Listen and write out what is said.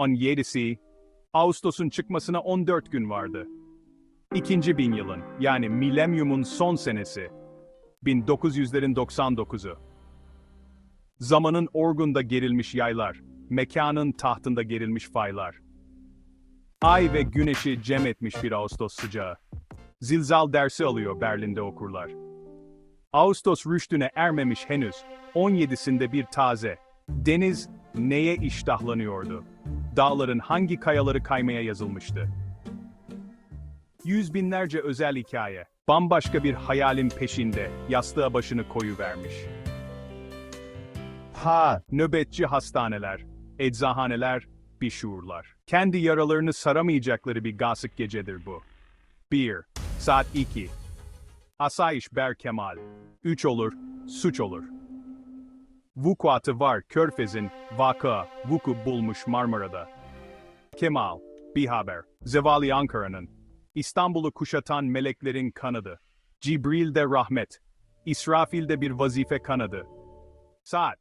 17'si, Ağustos'un çıkmasına 14 gün vardı. İkinci bin yılın, yani milenyumun son senesi. 1900'lerin 99'u. Zamanın orgunda gerilmiş yaylar, mekanın tahtında gerilmiş faylar. Ay ve güneşi cem etmiş bir Ağustos sıcağı. Zilzal dersi alıyor Berlin'de okurlar. Ağustos rüştüne ermemiş henüz, 17'sinde bir taze. Deniz neye iştahlanıyordu? Dağların hangi kayaları kaymaya yazılmıştı? Yüz binlerce özel hikaye, bambaşka bir hayalin peşinde yastığa başını koyu vermiş. Ha, nöbetçi hastaneler, eczahaneler, bir şuurlar. Kendi yaralarını saramayacakları bir gasık gecedir bu. 1. Saat 2. Asayiş Ber Kemal. 3 olur, suç olur. Vukuatı var Körfez'in vaka, vuku bulmuş Marmara'da. Kemal, bir haber. Zevali Ankara'nın. İstanbul'u kuşatan meleklerin kanadı. Cibril'de rahmet. İsrafil'de bir vazife kanadı. Saat